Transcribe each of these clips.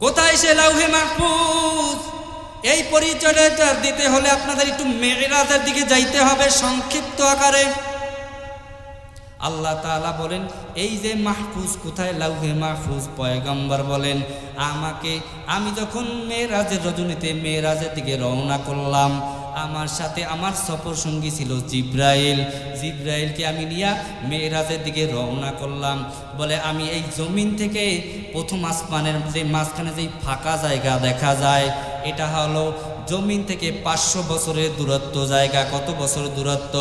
কোথায় সে লাউহে মাহফুজ? এই পরিচয়টা দিতে হলে আপনাদের একটু মেয়েরাজের দিকে যাইতে হবে সংক্ষিপ্ত আকারে। আল্লাহ তালা বলেন, এই যে মাহফুজ, কোথায় লাউহে মাহফুজ? পয়গম্বর বলেন, আমাকে, আমি যখন মেয়েরাজের রজনীতে মেয়েরাজের দিকে রওনা করলাম আমার সাথে আমার সফর সঙ্গী ছিল জিব্রাইল। জিব্রাইলকে আমি নিয়া মেয়েরাজের দিকে রওনা করলাম। বলে, আমি এই জমিন থেকে প্রথম আসমানের যে মাঝখানে যেই ফাঁকা জায়গা দেখা যায়, এটা হলো জমিন থেকে পাঁচশো বছরের দূরত্ব জায়গা। কত বছর দূরত্ব?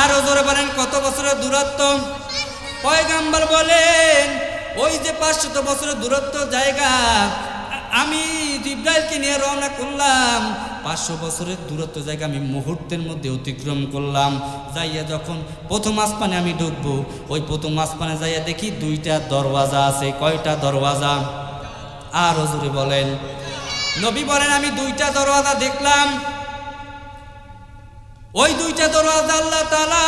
আরও জোরে বলেন, কত বছরের দূরত্ব? পয়গাম্বার বলেন, ওই যে পাঁচশত বছরের দূরত্ব জায়গা, আমি জিব্রাইলকে নিয়ে রওনা করলাম। পাঁচশো বছরের দূরত্ব জায়গা আমি মুহূর্তের মধ্যে অতিক্রম করলাম। যাইয়া যখন প্রথম আসমানে আমি ঢুকবো, ওই প্রথম আসমানে যাইয়া দেখি দুইটা দরওয়াজা আছে। কয়টা দরওয়াজা? আর হজুরে বলেন। নবী বলেন, আমি দুইটা দরওয়াজা দেখলাম। ওই দুইটা দরওয়াজা আল্লাহ তালা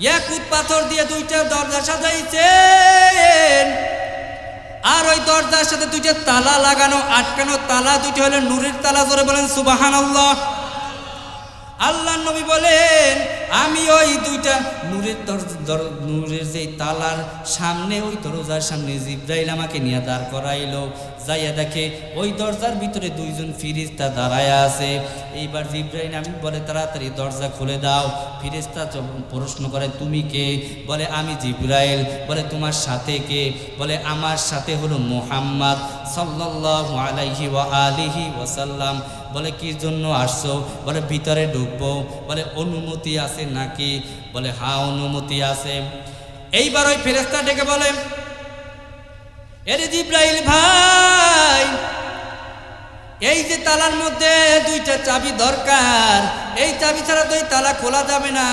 ইয়াকুত পাথর দিয়ে দুইটা দরজা সাজাইছেন। ওই দরজার সাথে দুইটা তালা লাগানো, আটকানো তালা দুটি হলে নুরের তালা ধরে বলেন সুবাহান আল্লাহ আল্লাহ নবী বলেন, আমি ওই দুইটা নূরের দর- নূরের যে তালার সামনে, ওই দরজার সামনে জিব্রাইল আমাকে নিয়ে দাঁড় করাইলো। যাইয়া দেখে ওই দরজার ভিতরে দুইজন ফিরিস্তা দাঁড়ায় আছে। এইবার জিব্রাইল আমি বলে, তাড়াতাড়ি দরজা খুলে দাও। ফিরিস্তা প্রশ্ন করে, তুমি কে? বলে, আমি জিব্রাইল। বলে, তোমার সাথে কে? বলে, আমার সাথে হলো মোহাম্মদ সাল্লাল্লাহু আলাইহি ওয়া আলিহি ওয়াসাল্লাম। বলে, কি জন্য আসছো? বলে, ভিতরে ঢুকবো। বলে, অনুমতি আছে নাকি? বলে হ্যাঁ অনুমতি আছে। এইবার ওই ফেরেস্তা ডেকে বলে এরে জিব্রাইল ভাই, এই যে তালার মধ্যে দুইটা চাবি দরকার, এই চাবি ছাড়া তো এই তালা খোলা যাবে না।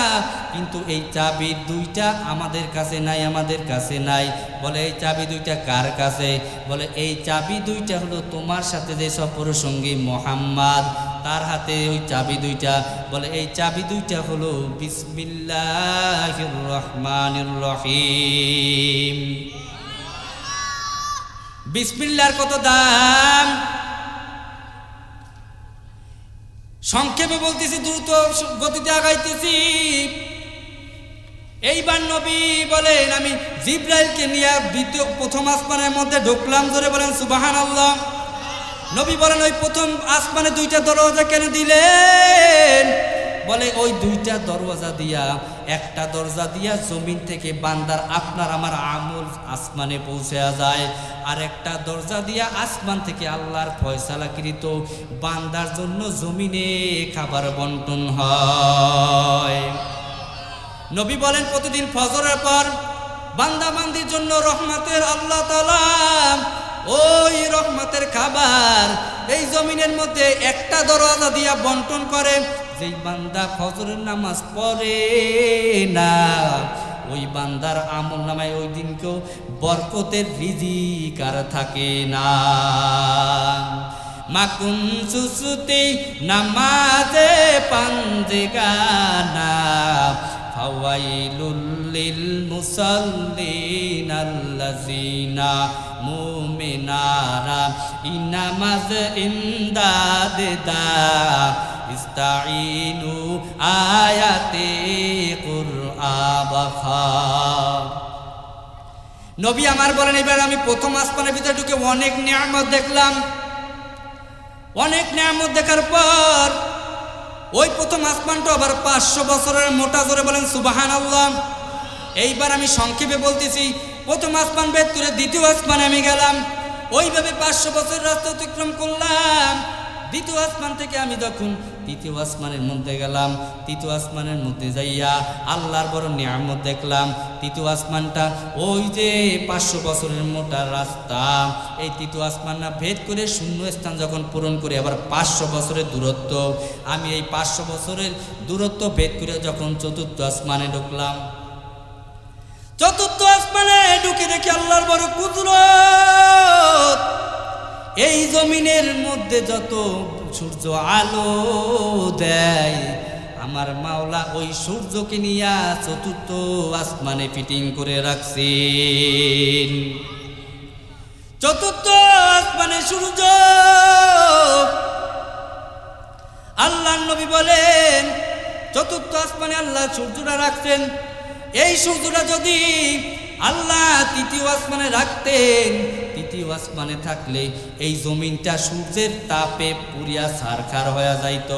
কিন্তু এই চাবি দুইটা আমাদের কাছে নাই, আমাদের কাছে নাই। বলে, এই চাবি দুইটা কার কাছে? বলে, এই চাবি দুইটা হলো তোমার সাথে যে সফর সঙ্গী মোহাম্মদ, তার হাতে ওই চাবি দুইটা। বলে, এই চাবি দুইটা হলো বিসমিল্লাহির রহমানির রহিম। বিসমিল্লার কত দাম? সংক্ষেপে বলতেছি, দ্রুত গতিতে আগাইতেছি। এইবার নবী বলেন, আমি জিব্রাইলকে নিয়ে দ্বিতীয়, প্রথম আসমানের মধ্যে ঢুকলাম ধরে বলেন সুবাহান আল্লাহ নবী বলেন, ওই প্রথম আসমানে দুইটা দরওয়াজা কেন দিলেন? বলে, ওই দুইটা দরওয়াজা দিয়া একটা দরজা দিয়া জমিন থেকে বান্দার আপনার আমার আমল আসমানে পৌঁছে যায়। আর একটা দরজা দিয়া আসমান থেকে আল্লাহর ফয়সালাকৃত বান্দার জন্য জমিনে খাবার বন্টন হয়। নবী বলেন, প্রতিদিন ফজরের পর বান্দা বান্দির জন্য রহমতের আল্লাহ তালা ওই রহমতের খাবার এই জমিনের মধ্যে একটা দরওয়াজা দিয়া বন্টন করে। যেই বান্দা ফজরের নামাজ পড়ে না, ওই বান্দার আমল নামায় ওই দিনকেও বরকতের রিজিক আর থাকে না। মাকুম সুসুতি নামাজে পাঞ্জে গানা, ফাওয়াইলুল লিল মুসাল্লিন আল্লাযিনা মুমিনারা ইনামাজ ইমদাদ দা ইস্তাইনু আয়াতে কুরআবাখা নবী আমার বলেন, এবার আমি প্রথম আসমানের ভিতরে ঢুকে অনেক নিয়ামত দেখলাম। অনেক নিয়ামত দেখার পর ওই প্রথম আসমানটা আবার পাঁচশো বছরের মোটা জোরে বলেন সুবাহান আল্লাহ এইবার আমি সংক্ষেপে বলতেছি, প্রথম আসমান বেদ দ্বিতীয় আসমানে আমি গেলাম। ওইভাবে পাঁচশো বছর রাস্তা অতিক্রম করলাম। দ্বিতীয় আসমান থেকে আমি যখন তৃতীয় আসমানের মধ্যে গেলাম, তৃতীয় আসমানের মধ্যে যাইয়া আল্লাহর বড় নিয়ামত দেখলাম, তৃতীয় আসমানটা ওই যে পাঁচশো বছরের মোটা রাস্তা, এই তৃতীয় আসমানটা ভেদ করে শূন্য স্থান যখন পূরণ করে, আবার পাঁচশো বছরের দূরত্ব। আমি এই পাঁচশো বছরের দূরত্ব ভেদ করে যখন চতুর্থ আসমানে ঢুকলাম, চতুর্থ আসমানে ঢুকে দেখি আল্লাহর বড় কুদরত। এই জমিনের মধ্যে যত সূর্য আলো দেয়, আমার মাওলা ওই সূর্যকে নিয়ে চতুর্থ আসমানে ফিটিং করে রাখছেন। চতুর্থ আসমানে সূর্য। আল্লাহ নবী বলেন, চতুর্থ আসমানে আল্লাহ সূর্যটা রাখছেন। এই সূর্যটা যদি আল্লাহ তৃতীয় আসমানে রাখতেন তৃতীয় আসমানে থাকলে এই জমিনটা সূর্যের তাপে পুরিয়া সারখার হয়ে যাইত।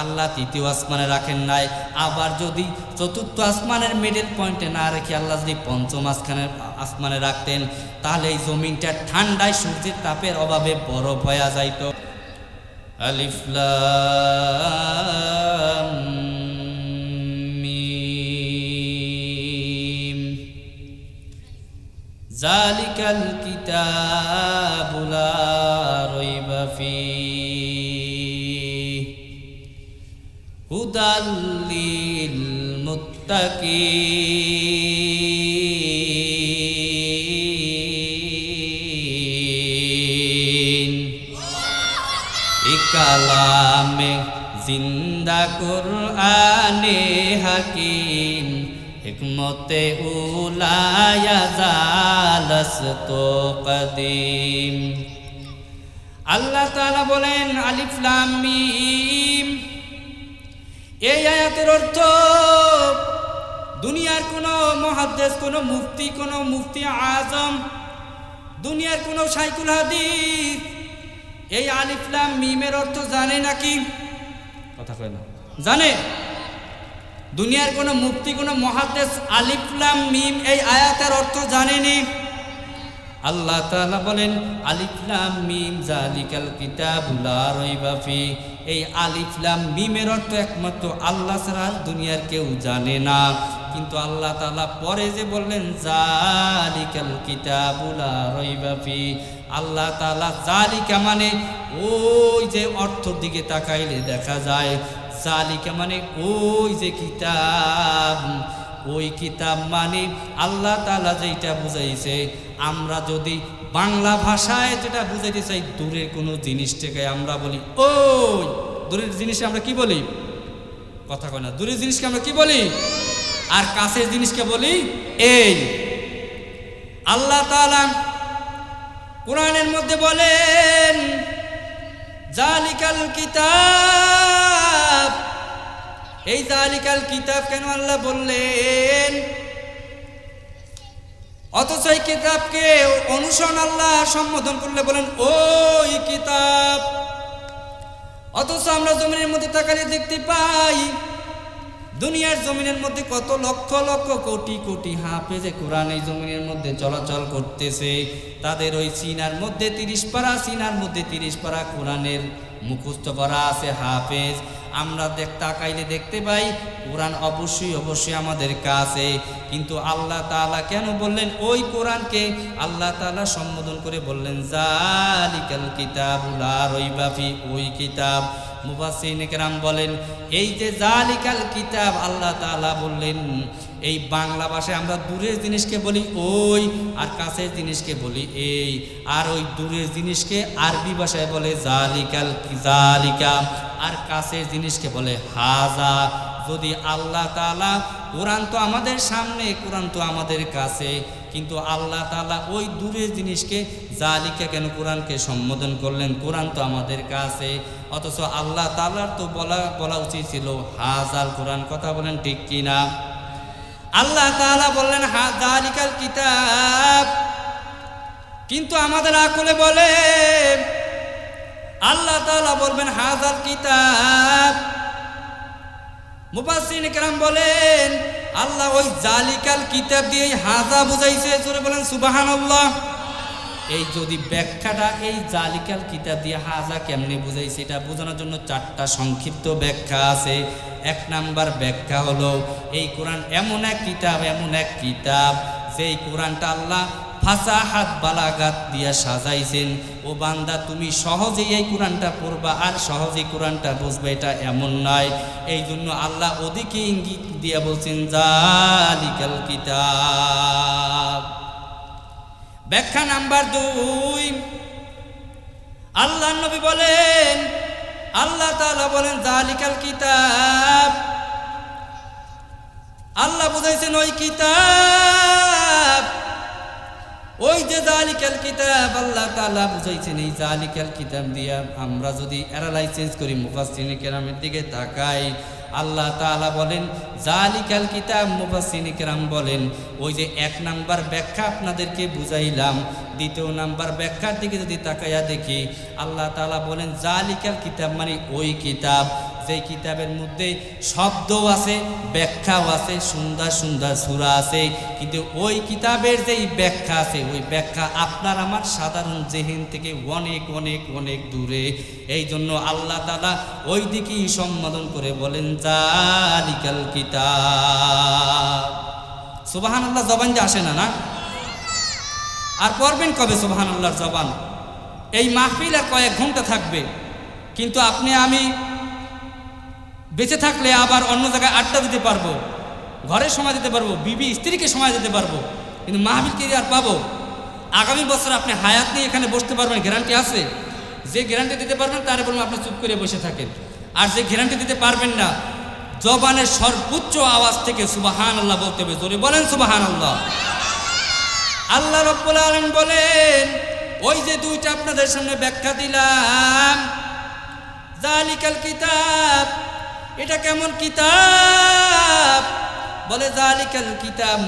আল্লাহ তৃতীয় আসমানে রাখেন নাই। আবার যদি চতুর্থ আসমানের মিডল পয়েন্টে না রেখে আল্লাহ যদি পঞ্চম আসমানের আসমানে রাখতেন, তাহলে এই জমিনটা ঠান্ডায় সূর্যের তাপের অভাবে বরফ হয়ে যাইত। আলিফ লাম মিম। জালিকাল কিতাবু লা রাইবা ফীহ। হুদাল লিল মুত্তাকিন ইকালামে জিন্দা কুরআনে হাকিম। হিকমতে উলায়া জালস তো কদিম। আল্লাহ তাআলা বলেন আলিফ লাম মিম। এই আয়াতের অর্থ দুনিয়ার কোনো মহাদ্দেশ কোনো মুফতি কোনো মুফতি আজম দুনিয়ার কোনো সাইকুল হাদিস এই আলিফলাম মিমের অর্থ জানে নাকি? কথা কয় না। জানে? দুনিয়ার কোনো মুক্তি কোনো মহাদেশ আলিফলাম মিম এই আয়াতের অর্থ জানেনি। আল্লাহ তাআলা বলেন আলিফলাম মিম জালিকাল কিতাবুলা এই আলিফলাম মিমের অর্থ একমাত্র আল্লাহ ছাড়া দুনিয়ার কেউ জানে না। কিন্তু আল্লাহ তাআলা পরে যে বললেন জালিকাল কিতাবুলা রইবা ফি, আল্লাহ তালা জালিকা মানে ওই যে অর্থর দিকে তাকাইলে দেখা যায়। জালিকা মানে ওই যে কিতাব? ওই কিতাব মানে আল্লাহ তালা যেটা বুঝাইছে। আমরা যদি বাংলা ভাষায় যেটা বুঝাইতে চাই, দূরের কোনো জিনিসটাকে আমরা বলি, ওই, দূরের জিনিসে আমরা কি বলি? কথা কয় না, দূরের জিনিসকে আমরা কি বলি? আর কাছের জিনিসকে বলি, এই। আল্লাহ তালা কোরআনের মধ্যে বলেন, জালিকাল কিতাব এই জালিকাল কিতাব কেন আল্লাহ বললেন? অথচ এই কিতাবকে অনুসরণ আল্লাহ সম্বোধন করলে বলেন, ওই কিতাব। অথচ আমরা জমিনের মধ্যে তাকালে দেখতে পাই, দুনিয়ার জমিনের মধ্যে কত লক্ষ লক্ষ কোটি কোটি হাফেজে কোরআন এই জমিনের মধ্যে চলাচল করতেছে। তাদের ওই সিনার মধ্যে তিরিশ পারা, সিনার মধ্যে তিরিশ পারা কোরআনের মুখস্থ করা আছে হাফেজ। আমরা দেখ তাকাইলে দেখতে পাই, কোরআন অবশ্যই অবশ্যই আমাদের কাছে। কিন্তু আল্লাহ তালা কেন বললেন ওই কোরআনকে? আল্লাহ তালা সম্বোধন করে বললেন, জালিকাল কিতাব ওই কিতাব মুফাসসিরিন কেরাম বলেন, এই যে জালিকাল কিতাব, আল্লাহ তালা বললেন, এই বাংলা ভাষায় আমরা দূরের জিনিসকে বলি ওই আর কাছের জিনিসকে বলি এই। আর ওই দূরের জিনিসকে আরবি ভাষায় বলে জালিকাল জালিকা আর কাছের জিনিসকে বলে হাজা। যদি আল্লাহ তাআলা, কোরআন তো আমাদের সামনে, কোরআন তো আমাদের কাছে, কিন্তু আল্লাহ তাআলা ওই দূরের জিনিসকে, জালিকা কেন কোরআনকে সম্বোধন করলেন? কোরআন তো আমাদের কাছে। অথচ আল্লাহ তাআলার তো বলা বলা উচিত ছিল, হাজাল কোরআন, কথা বলেন ঠিক কি না আল্লাহ তাআলা বললেন, হা, জালিকাল কিতাব। কিন্তু আমাদের আকলে বলে, আল্লাহ তাআলা বলবেন, হাজাল কিতাব। মুফাসসিরিন কেরাম বলেন, আল্লাহ ওই জালিকাল কিতাব দিয়ে হাজা বুঝাইছে, জোরে বলেন সুবহানাল্লাহ। এই যদি ব্যাখ্যাটা এই জালিকাল কিতাব দিয়ে হাজা কেমনে বুঝাইছে, এটা বোঝানোর জন্য চারটা সংক্ষিপ্ত ব্যাখ্যা আছে। এক নাম্বার ব্যাখ্যা হলো, এই কোরআন এমন এক কিতাব, এমন এক কিতাব, যেই কোরআনটা আল্লাহ ফাসাহাত বালাগাত দিয়া সাজাইছেন, ও বান্দা, তুমি সহজেই এই কোরআনটা পড়বা আর সহজেই কোরআনটা বুঝবে, এটা এমন নয়। এই জন্য আল্লাহ ওদিকে ইঙ্গিত দিয়া বলছেন, জালিকাল কিতাব। ব্যাখ্যা নাম্বার দুই আল্লাহ নবী বলেন, আল্লাহ তাআলা বলেন, জালিকাল কিতাব। আল্লাহ বুঝাইছেন, ওই কিতাব ওই যে জালিকাল কিতাব, আল্লাহ তাআলা বুঝাইছেন, এই জালিকাল কিতাব দিয়া আমরা যদি অ্যানালাইসিস করি মুফাসসিনে কেরামের দিকে তাকাই, আল্লাহ তাআলা বলেন, জালিকাল কিতাব মুফাসসিনে কেরাম বলেন, ওই যে এক নাম্বার ব্যাখ্যা আপনাদেরকে বুঝাইলাম, দ্বিতীয় নাম্বার ব্যাখ্যার দিকে যদি তাকাইয়া দেখি, আল্লাহ তাআলা বলেন, জালিকাল কিতাব মানে ওই কিতাব যে কিতাবের মধ্যে শব্দও আছে, ব্যাখ্যাও আছে, সুন্দর সুন্দর সুরা আছে, কিন্তু ওই কিতাবের যেই ব্যাখ্যা আছে, ওই ব্যাখ্যা আপনার আমার সাধারণ জেহেন থেকে অনেক অনেক অনেক দূরে। এই জন্য আল্লাহ তালা ওই দিকেই সম্বোধন করে বলেন, জালিকাল কিতাব। সুবাহান আল্লাহ জবান যে আসে না না? আর পড়বেন কবে সুবাহান আল্লাহর জবান? এই মাহফিল আর কয়েক ঘণ্টা থাকবে। কিন্তু আপনি, আমি বেঁচে থাকলে আবার অন্য জায়গায় আড্ডা দিতে পারব, ঘরে সময় দিতে পারব, বিবি স্ত্রীকে সময় দিতে পারব, কিন্তু মাহবিল কি আর পাবো? আগামী বছর আপনি হায়াত নিয়ে এখানে বসতে পারবেন, গ্যারান্টি আছে? যে গ্যারান্টি দিতে পারবেন, তার বলুন আপনি চুপ করে বসে থাকেন। আর যে গ্যারান্টি দিতে পারবেন না, জবানের সর্বোচ্চ আওয়াজ থেকে সুবাহান আল্লাহ বলতে হবে। জোরে বলেন সুবাহান আল্লাহ আল্লাহ রব্বুল আলম বলেন, ওই যে দুইটা আপনাদের সামনে ব্যাখ্যা দিলাম জালিকাল কিতাব এটা কেমন কিতাব? বলে, জালিকাল কিতাব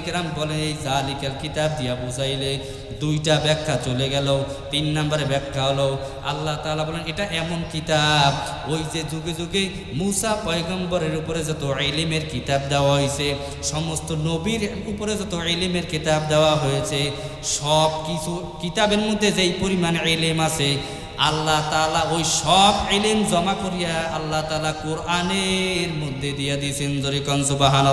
ইকরাম বলে, এই জালিকাল কিতাব দিয়া বুঝাইলে দুইটা ব্যাখ্যা চলে গেল, তিন নম্বরে ব্যাখ্যা হলো, আল্লাহ তাআলা বলেন, এটা এমন কিতাব, ওই যে যুগে যুগে মুসা পয়গম্বরের উপরে যত ইলিমের কিতাব দেওয়া হয়েছে সমস্ত নবীর উপরে যত ইলিমের কিতাব দেওয়া হয়েছে সব কিছু কিতাবের মধ্যে যেই পরিমাণ ইলিম আছে আল্লাহ তালা ওই সব এলেম জমা করিয়া আল্লাহ তালা কোরআনের মধ্যে দিয়া দিয়েছেন। জরি কনসুবাহান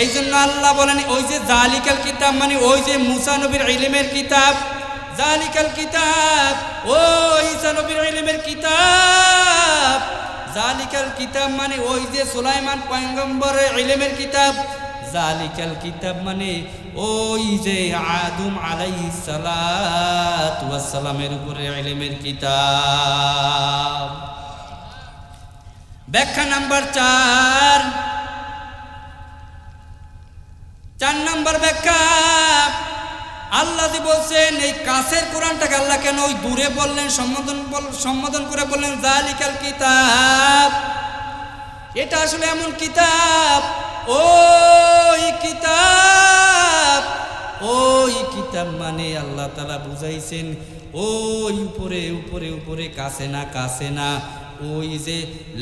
এই জন্য আল্লাহ বলেন, ওই যে জালিকাল কিতাব মানে ওই যে মুসা নবীর ইলিমের কিতাব, জালিকাল কিতাব, ওই ঈসা নবীর ইলিমের কিতাব, জালিকাল কিতাব মানে ওই যে সুলাইমান পয়গম্বরের ইলিমের কিতাব জালিকাল কিতাব মানে ওই যে আদম আলাইহিস সালাতু ওয়াস সালামের উপরে ইলমের কিতাব। ব্যাখ্যা নাম্বার চার। চার নাম্বার ব্যাখ্যা। আল্লাহ বলছেন, এই কাছের কোরআনটাকে আল্লাহ কেন ওই দূরে বললেন, সম্বোধন সম্বোধন করে বললেন, জালিকাল কিতাব। এটা আসলে এমন কিতাব, ওই কিতাব ওই কিতাব মানে আল্লাহ তালা বুঝাইছেন, ওই উপরে উপরে উপরে, কাছে না কাছে না, ওই যে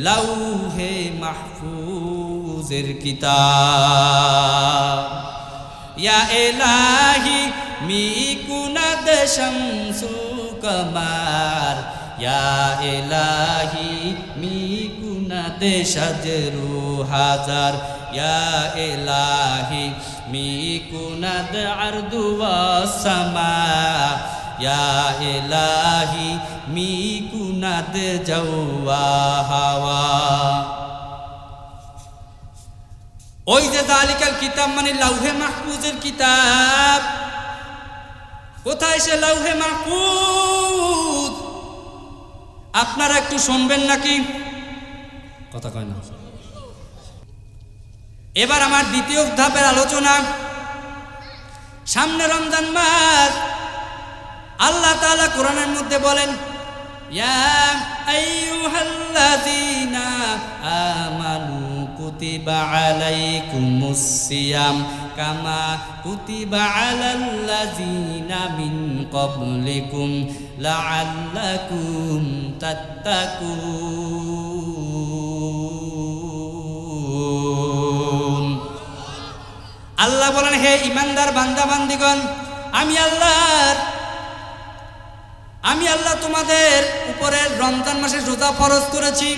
লাউ লাউহে মাহফুজের কিতাব। ইয়া এলাহি মি কুনাদ শামসু কমার, ইয়া এলাহি কুনাদ সাজরু হাজার। ইয়া এলাহি মি কুনাদ আরদু সামা। ইয়া এলাহি মি কুনাদ জওয়া হাওয়া। ওই যে জালিকাল কিতাব মানে লাউহে মাহফুজের কিতাব। কোথায় সে লাউহে মাহফুজ? আপনারা একটু শুনবেন নাকি? কথা কয় না এবার আমার দ্বিতীয় ধাপের আলোচনা। সামনে রমজান মাস। আল্লাহ তালা কোরআনের মধ্যে বলেন আমানু কামা লাআল্লাকুম তাত্তাকুন। আল্লাহ বলেন, হে ইমানদার বান্দা, বান্দিগণ, আমি আল্লাহর, আমি আল্লাহ তোমাদের উপরে রমজান মাসে রোজা ফরজ করেছি।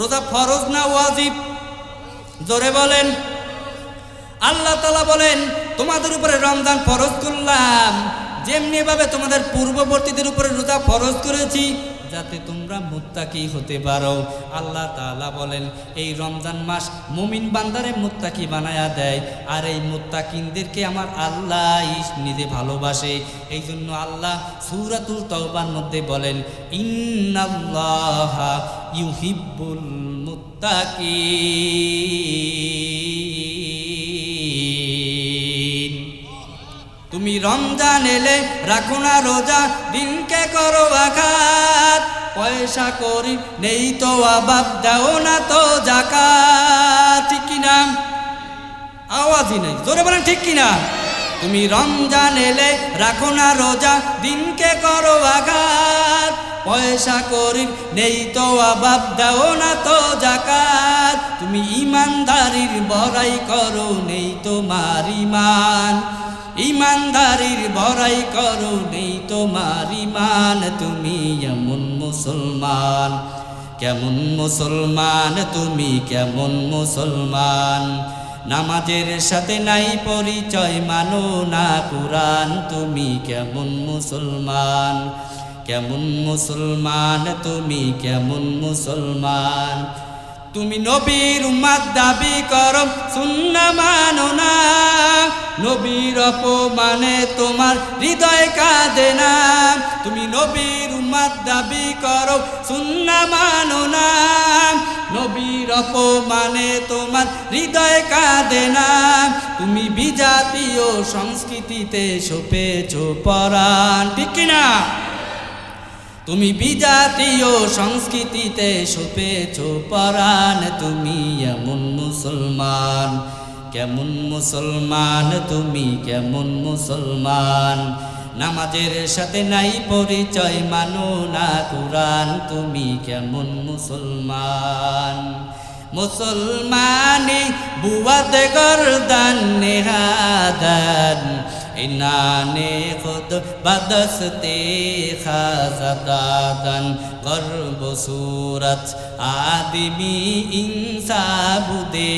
রোজা ফরজ না ওয়াজিব? জোরে বলেন। আল্লাহ তালা বলেন, তোমাদের উপরে রমজান ফরজ করলাম। যেমনি ভাবে তোমাদের পূর্ববর্তীদের উপরে রোজা ফরজ করেছি যাতে তোমরা মুত্তাকি হতে পারো। আল্লাহ তাআলা বলেন, এই রমজান মাস মুমিন বান্দারে মুত্তাকি বানায়া দেয়, আর এই মুত্তাকিনদেরকে আমার আল্লাহ নিজে ভালোবাসে। এই জন্য আল্লাহ সুরাতুল তওবার মধ্যে বলেন, ইন্নাল্লাহা ইউহিব্বুল মুত্তাকিন। তুমি রমজান এলে রাখো না রোজা, দিনকে করো আঘাত পয়সা করি, নেই তো অভাব, দাও না তো জাকাত। ঠিক কিনা আওয়াজই নেই। জোরে বলেন, ঠিক কিনা তুমি রমজান এলে রাখো না রোজা, দিনকে করো আঘাত। পয়সা করি, নেই তো অভাব, দাও না তো জাকাত। তুমি ইমানদারির বড়াই করো, নেই তোমার ইমান। ইমানদারির বড়াই করো নেই তোমার ইমান। তুমি এমন মুসলমান, কেমন মুসলমান? তুমি কেমন মুসলমান? নামাজের সাথে নাই পরিচয়, মানো না কোরআন। তুমি কেমন মুসলমান কেমন মুসলমান? তুমি কেমন মুসলমান? তুমি নবীর উম্মাদ দাবি করো, সুন্না মানো না। নবীর অপমানে তোমার হৃদয় কাঁদে না। তুমি নবীর উম্মাদ দাবি করো, সুন্না মানো না। নবীর অপমানে তোমার হৃদয় কাঁদে না। তুমি বিজাতীয় সংস্কৃতিতে সোপেছ পরাণ, ঠিক কিনা? তুমি বিজাতীয় সংস্কৃতিতে সোপেছ পরাণ, তুমি এমন মুসলমান। কেমন মুসলমান, তুমি কেমন মুসলমান। নামাজের সাথে নাই পরিচয়, মানো না কোরআন, তুমি কেমন মুসলমান। মুসলমানি বুয়াদ গরদান, নেহাদান। ইনানে খুদ বদসতে খাজাদাদান গর্ব সুরত আদিমি ইনসাবুদে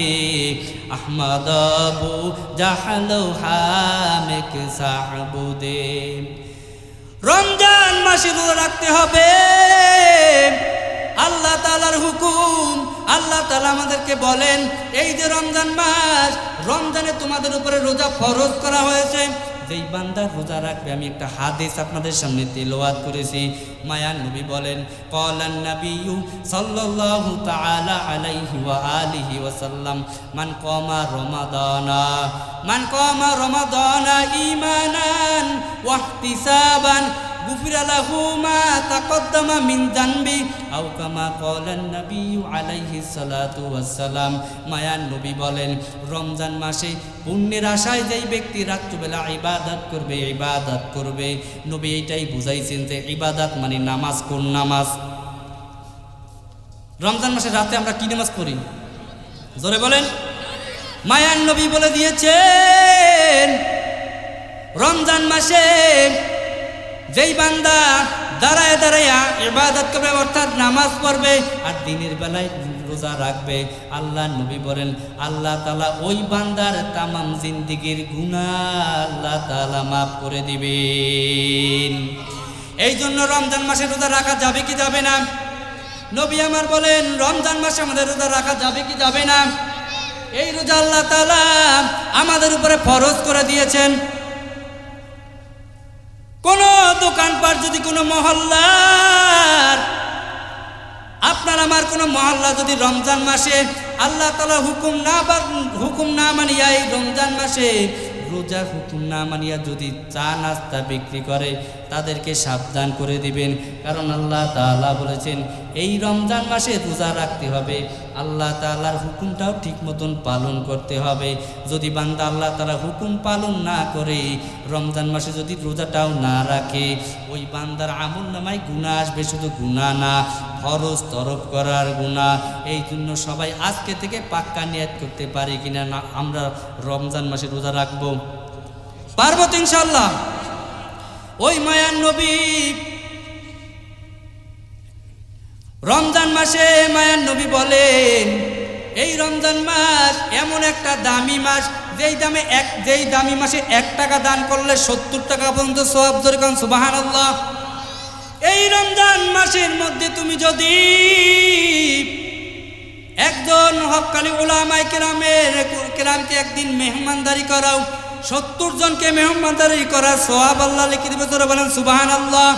আহমদ আবু জাহালো হামেক সাহবুদে রমজান মাসে রোজা রাখতে হবে। আল্লাহ তালার হুকুম, আল্লাহ তালা আমাদেরকে বলেন, এই যে রমজান মাস, রমজানে তোমাদের উপরে রোজা ফরজ করা হয়েছে। যেই বান্দার রোজা রাখবে, আমি একটা হাদিস আপনাদের সামনে তেলোয়াত করেছি। মায়ান নবী বলেন, কলান নবিয়ু সাল্লাল্লাহু তাআলা আলাইহি ওয়া আলিহি ওয়া সাল্লাম মান কমা রমাদানা, মান কমা রমাদানা ঈমানান ওয়া ইহতিসাবান غفر له ما تقدم من ذنبه أو كما قال النبي عليه الصلاة والسلام মায়ান নবী বলেন রমজান মাসে পুণ্যের আশায় যেই ব্যক্তি রাত্রিবেলা ইবাদত করবে ইবাদত করবে নবী এটাই বুঝাইছেন যে ইবাদত মানে নামাজ কোন নামাজ রমজান মাসে রাতে আমরা কি নামাজ পড়ি জোরে বলেন মায়ান নবী বলে দিয়েছেন রমজান মাসে যেই বান্দা দাঁড়ায় দাঁড়াইয়া ইবাদত করবে, অর্থাৎ নামাজ পড়বে আর দিনের বেলায় রোজা রাখবে, আল্লাহ নবী বলেন, আল্লাহ তালা ওই বান্দার তামাম জিন্দিগির গুণা আল্লাহ তালা মাফ করে দিবেন। এই জন্য রমজান মাসে রোজা রাখা যাবে কি যাবে না? নবী আমার বলেন, রমজান মাসে আমাদের রোজা রাখা যাবে কি যাবে না? এই রোজা আল্লাহ তালা আমাদের উপরে ফরজ করে দিয়েছেন। কোন দোকানপাট যদি কোনো মহল্লার, আপনার আমার কোনো মহল্লা যদি রমজান মাসে আল্লাহ তালা হুকুম না বা হুকুম না মানিয়া এই রমজান মাসে রোজার হুকুম না মানিয়া যদি চা নাস্তা বিক্রি করে, তাদেরকে সাবধান করে দিবেন। কারণ আল্লাহ তাআলা বলেছেন, এই রমজান মাসে রোজা রাখতে হবে। আল্লাহ তালার হুকুমটাও ঠিক মতন পালন করতে হবে। যদি বান্দা আল্লাহ তাআলা হুকুম পালন না করে, রমজান মাসে যদি রোজাটাও না রাখে, ওই বান্দার আমল নামায় গুণা আসবে, শুধু গুণা না, ফরজ তরফ করার গুণা এই জন্য সবাই আজকে থেকে পাক্কা নিয়াত করতে পারি কিনা না, আমরা রমজান মাসে রোজা রাখব। পারব তো ইনশাল্লাহ ওই মায়ান নবী রমজান মাসে মায়ান নবী বলেন, এই রমজান মাস এমন একটা দামি মাস, যেই দামে এক, যেই দামি মাসে এক টাকা দান করলে সত্তর টাকা পর্যন্ত সব ধরে কারণ সুবাহান এই রমজান মাসের মধ্যে তুমি যদি একজন হকালি ওলামাই কেরামের কেরামকে একদিন মেহমানদারি করাও, সত্তর জনকে মেহমানদারি করা সোহাব আল্লাহ লিখে দেবে তোরা বলেন সুবাহান আল্লাহ